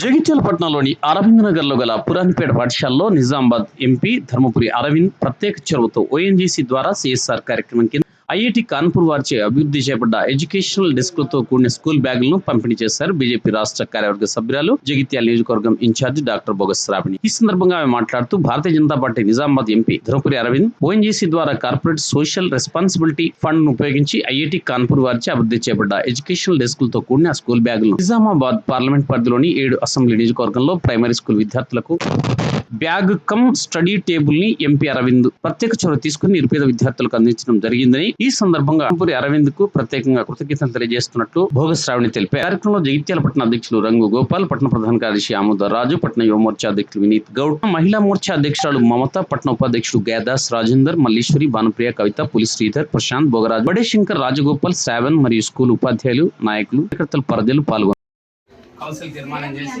జగిత్యాల పట్టణంలోని అరవింద్ నగర్లో గల పురాణిపేట పాఠశాలలో నిజామాబాద్ ఎంపీ ధర్మపురి అరవింద్ ప్రత్యేక చొరవతో ఓఎన్జీసీ ద్వారా సిఎస్ఆర్ కార్యక్రమం కింద ఐఐటి కాన్పూర్ వారిచే అభివృద్ధి చేపడ్డ ఎడ్యుకేషనల్ డెస్క్లతో కూడిన స్కూల్ బ్యాగులను పంపిణీ చేశారు బీజేపీ రాష్ట్ర కార్యవర్గ సభ్యురాలు జగిత్యాల నియోజకవర్గం ఇన్ఛార్జ్ డాక్టర్ బోగస్ శ్రావణి. ఈ సందర్భంగా ఆమె మాట్లాడుతూ Bharatiya Janata Party Nizamabad MP Dharmapuri Arvind ONGC ద్వారా కార్పొరేట్ సోషల్ రెస్పాన్సిబిలిటీ ఫండ్ను ఉపయోగించి ఐఐటి కాన్పూర్ వారిచే అభివృద్ధి చేపడ్డ ఎడ్యుకేషనల్ డెస్క్లతో కూడిన స్కూల్ బ్యాగులను నిజామాబాద్ పార్లమెంట్ పరిధిలోని ఏడు అసెంబ్లీ నియోజకవర్గంలో ప్రైమరీ స్కూల్ విద్యార్థులకు బ్యాగ్ కమ్ స్టడీ టేబుల్ని ఎంపీ అరవింద్ ప్రత్యేక చొరవ తీసుకుని నిరుపేద విద్యార్థులకు అందించడం జరిగిందని ఈ సందర్భంగా ఎంపీ అరవింద్కు ప్రత్యేకంగా కృతజ్ఞతలు తెలియజేస్తున్నట్లు భోగశ్రావణి తెలిపారు. కార్యక్రమంలో జగిత్యాల పట్టణ అధ్యక్షులు రంగు గోపాల్ పట్టణ ప్రధాన కార్యదర్శి ఆమోదర్ రాజు పట్టణ యువమోర్చా అధ్యక్షులు వినీత్ గౌడ్ మహిళా మోర్చా అధ్యక్షురాలు మమత పట్టణ ఉపాధ్యక్షుడు గేదాస్ రాజేందర్ మల్లీశ్వరి భానుప్రియ కవిత పులి శ్రీధర్ ప్రశాంత్ భోగరాజ్ బడేశంకర్ రాజగోపాల్ శ్రావణ్ మరియు స్కూల్ ఉపాధ్యాయులు నాయకులు కార్యకర్తలు పరదలు పాల్గొన్నారు కౌన్సిల్ తీర్మానం చేసి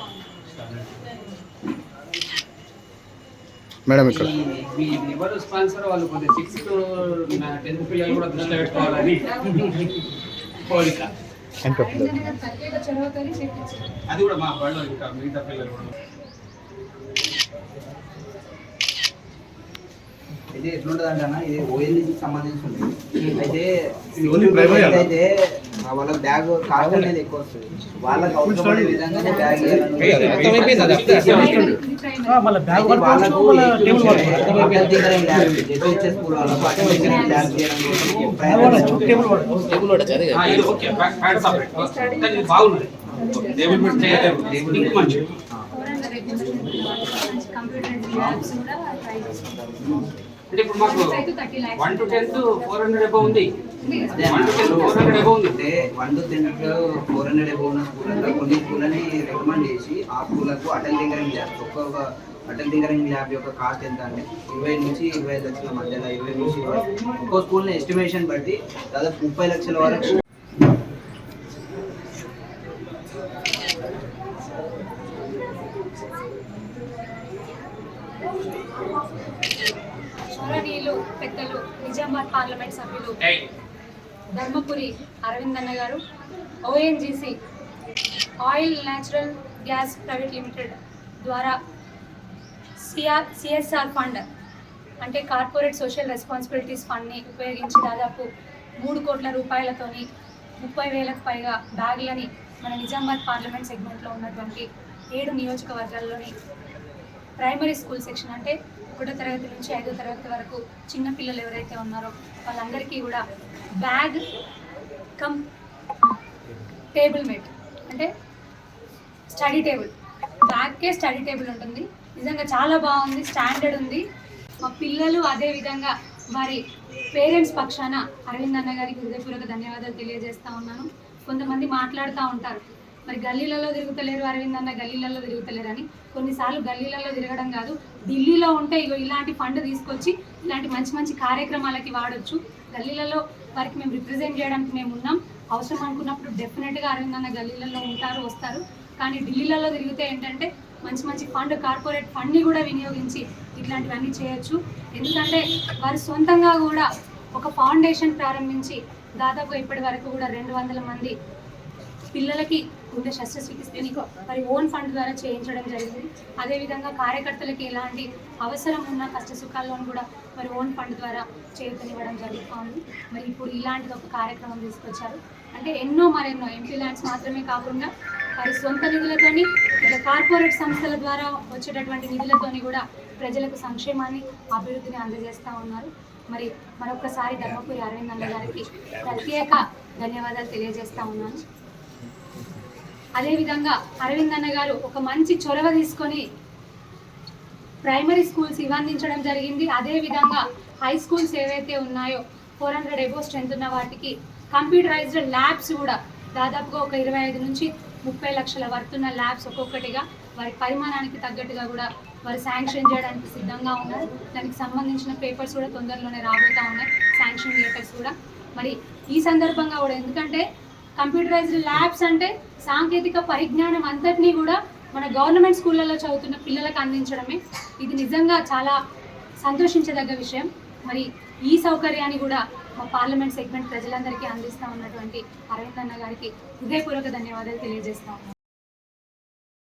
మేడం ఇక్కడ. మీ ఎవరు స్పాన్సర్ వాళ్ళు కొద్దిగా సిక్స్త్ టెన్త్ పిల్లలు కూడా దృష్టిలో పెట్టుకోవాలని కోరిక. అది కూడా మా ఇంకా మిగతా పిల్లలు కూడా. అయితే ఎట్లుంటది అంటే ఇది ఓఎల్జీకి సంబంధించి ఉంటుంది అయితే అలా? అయితే వాళ్ళ బ్యాగ్ కాస్ట్ అనేది ఎక్కువ వస్తుంది. వాళ్ళకి విధంగానే బ్యాగ్ కంప్యూటర్ అంటే ఇప్పుడు మాకు one two tenth four hundred above ఉంది. One two tenth four hundred above ఉంది. అంటే one two ten four hundred above ఉన్న స్కూళ్ళలో కొన్ని స్కూళ్ళని రికమెండ్ చేసి ఆ స్కూళ్ళకు అటల్ టింకరింగ్ ల్యాబ్ ఒక్కొక్క అటల్ టింకరింగ్ ల్యాబ్ యొక్క కాస్ట్ ఎంత అంటే ఇరవై నుంచి ఇరవై ఐదు లక్షల మధ్యలో ఇరవై నుంచి ఇరవై ఒక్కో స్కూల్ని ఎస్టిమేషన్ బట్టి దాదాపు ముప్పై లక్షల వరకు గౌరవనీయులు పెద్దలు నిజామాబాద్ పార్లమెంట్ సభ్యులు ధర్మపురి అరవింద్ అన్న garu ONGC oil natural gas private limited ద్వారా సిఆర్ సిఎస్ఆర్ ఫండ్ అంటే కార్పొరేట్ సోషల్ రెస్పాన్సిబిలిటీస్ ఫండ్ని ఉపయోగించి దాదాపు మూడు కోట్ల రూపాయలతోని ముప్పై వేలకు పైగా బ్యాగులని మన నిజామాబాద్ పార్లమెంట్ సెగ్మెంట్లో ఉన్నటువంటి ఏడు నియోజకవర్గాల్లోని ప్రైమరీ స్కూల్ సెక్షన్ అంటే ఒకటో తరగతి నుంచి ఐదో తరగతి వరకు చిన్న పిల్లలు ఎవరైతే ఉన్నారో వాళ్ళందరికీ కూడా బ్యాగ్ కమ్ టేబుల్ మేట్ అంటే స్టడీ టేబుల్. బ్యాగ్కే స్టడీ టేబుల్ ఉంటుంది. నిజంగా చాలా బాగుంది స్టాండర్డ్ ఉంది. మా పిల్లలు అదే విధంగా వారి పేరెంట్స్ పక్షాన అరవింద్ అన్న గారికి హృదయపూర్వక ధన్యవాదాలు తెలియజేస్తూ ఉన్నాను. కొంతమంది మాట్లాడుతూ ఉంటారు. మరి గల్లీలలో తిరుగుతలేరు అరవింద్ అన్న గల్లీలలో తిరుగుతలేరు అని. కొన్నిసార్లు గల్లీలలో తిరగడం కాదు ఢిల్లీలో ఉంటే ఇగో ఇలాంటి ఫండ్ తీసుకొచ్చి ఇలాంటి మంచి మంచి కార్యక్రమాలకి వాడొచ్చు. గల్లీలలో వారికి మేము రిప్రజెంట్ చేయడానికి మేము ఉన్నాం. అవసరం అనుకున్నప్పుడు డెఫినెట్గా అరవింద్ అన్న గల్లీలలో ఉంటారు వస్తారు. కానీ ఢిల్లీలలో తిరిగితే ఏంటంటే మంచి మంచి ఫండ్ కార్పొరేట్ ఫండ్ని కూడా వినియోగించి ఇట్లాంటివన్నీ చేయొచ్చు. ఎందుకంటే వారు సొంతంగా కూడా ఒక ఫౌండేషన్ ప్రారంభించి దాదాపు ఇప్పటి వరకు కూడా రెండు వందల మంది పిల్లలకి గుండె శస్త్రచికిత్సని మరి ఓన్ ఫండ్ ద్వారా చేయించడం జరిగింది. అదేవిధంగా కార్యకర్తలకి ఎలాంటి అవసరం ఉన్న కష్ట సుఖాల్లోనూ కూడా మరి ఓన్ ఫండ్ ద్వారా చేయూతనివ్వడం జరుగుతుంది. మరి ఇప్పుడు ఇలాంటిది ఒక కార్యక్రమం తీసుకొచ్చారు. అంటే ఎన్నో మరెన్నో ఎంపీ ల్యాండ్స్ మాత్రమే కాకుండా వారి సొంత నిధులతోని ఇట్లా కార్పొరేట్ సంస్థల ద్వారా వచ్చేటటువంటి నిధులతోని కూడా ప్రజలకు సంక్షేమాన్ని అభివృద్ధిని అందజేస్తూ ఉన్నారు. మరి మరొకసారి ధర్మపురి అరవింద్ అన్న గారికి ప్రత్యేక ధన్యవాదాలు తెలియజేస్తా ఉన్నాను. అదేవిధంగా అరవింద్ అన్న గారు ఒక మంచి చొరవ తీసుకొని ప్రైమరీ స్కూల్స్ ఇవ్వందించడం జరిగింది. అదేవిధంగా హై స్కూల్స్ ఏవైతే ఉన్నాయో ఫోర్ హండ్రెడ్ ఎబో స్ట్రెంత్ ఉన్న వాటికి కంప్యూటరైజ్డ్ ల్యాబ్స్ కూడా దాదాపుగా ఒక ఇరవై ఐదు నుంచి ముప్పై లక్షల వర్తున్న ల్యాబ్స్ ఒక్కొక్కటిగా వారి పరిమాణానికి తగ్గట్టుగా కూడా వారు శాంక్షన్ చేయడానికి సిద్ధంగా ఉన్నారు. దానికి సంబంధించిన పేపర్స్ కూడా తొందరలోనే రాబోతా ఉన్నాయి. శాంక్షన్ లెటర్స్ కూడా. మరి ఈ సందర్భంగా కూడా ఎందుకంటే కంప్యూటరైజ్డ్ ల్యాబ్స్ అంటే సాంకేతిక పరిజ్ఞానం అంతటినీ కూడా మన గవర్నమెంట్ స్కూళ్ళలో చదువుతున్న పిల్లలకు అందించడమే. ఇది నిజంగా చాలా సంతోషించదగ్గ విషయం. మరి ఈ సౌకర్యాన్ని కూడా మా పార్లమెంట్ సెగ్మెంట్ ప్రజలందరికీ అందిస్తా ఉన్నటువంటి అరవింద్ అన్న గారికి హృదయపూర్వక ధన్యవాదాలు తెలియజేస్తా